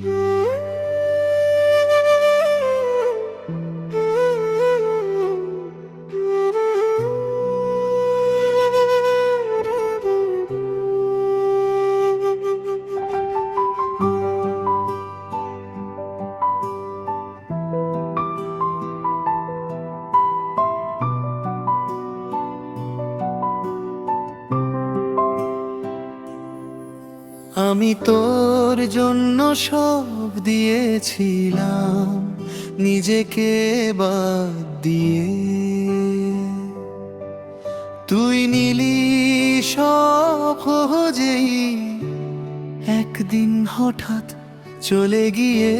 Mm-hmm. আমি তোর জন্য সব দিয়েছিলাম, নিজেকে বাদ দিয়ে। তুই নিলি সব সহজেই একদিন হঠাৎ চলে গিয়ে।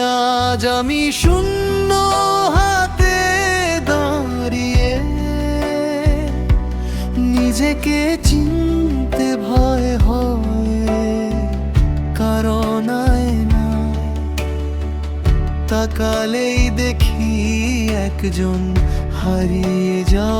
আজ আমি শূন্য নিজেকে চিনতে ভয় হয় কারণ না তাকালেই দেখি একজন হারিয়ে যাওয়া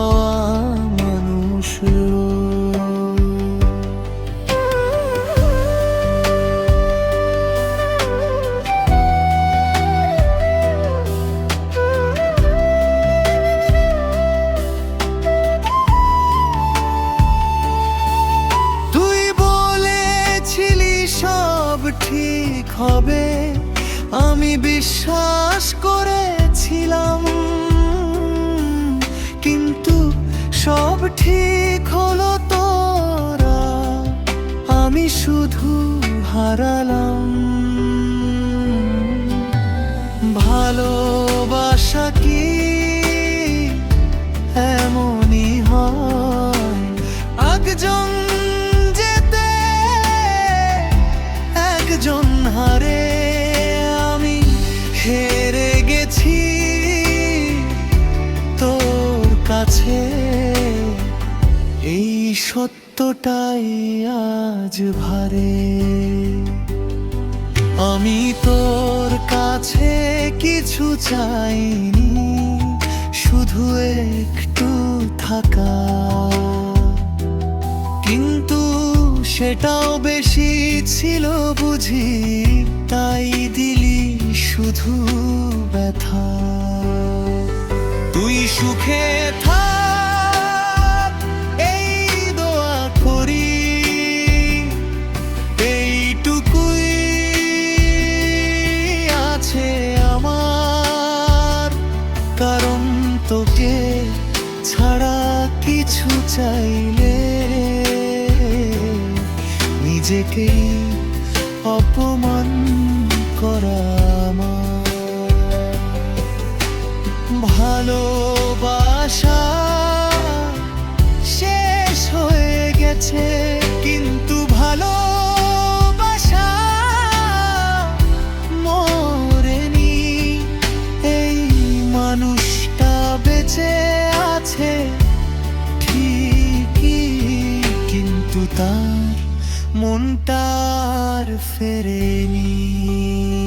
হবে, আমি বিশ্বাস করেছিলাম। কিন্তু সব ঠিক হলো তোরা, আমি শুধু হারালাম। ভালোবাসা কি এমনই হয়? একজন কাছে এই সত্যটাই আজ ভারে। আমি তোর কাছে কিছু চাইনি, শুধু একটু থাকা। কিন্তু সেটাও বেশি ছিল বুঝি, তাই দিলি শুধু ব্যথা। তুই সুখে থাক তোকে ছাড়া কিছু চাইলে নিজেকেই অপমান করা ভালোবাসা শেষ হয়ে গেছে। তার মনটার ফেরেনি।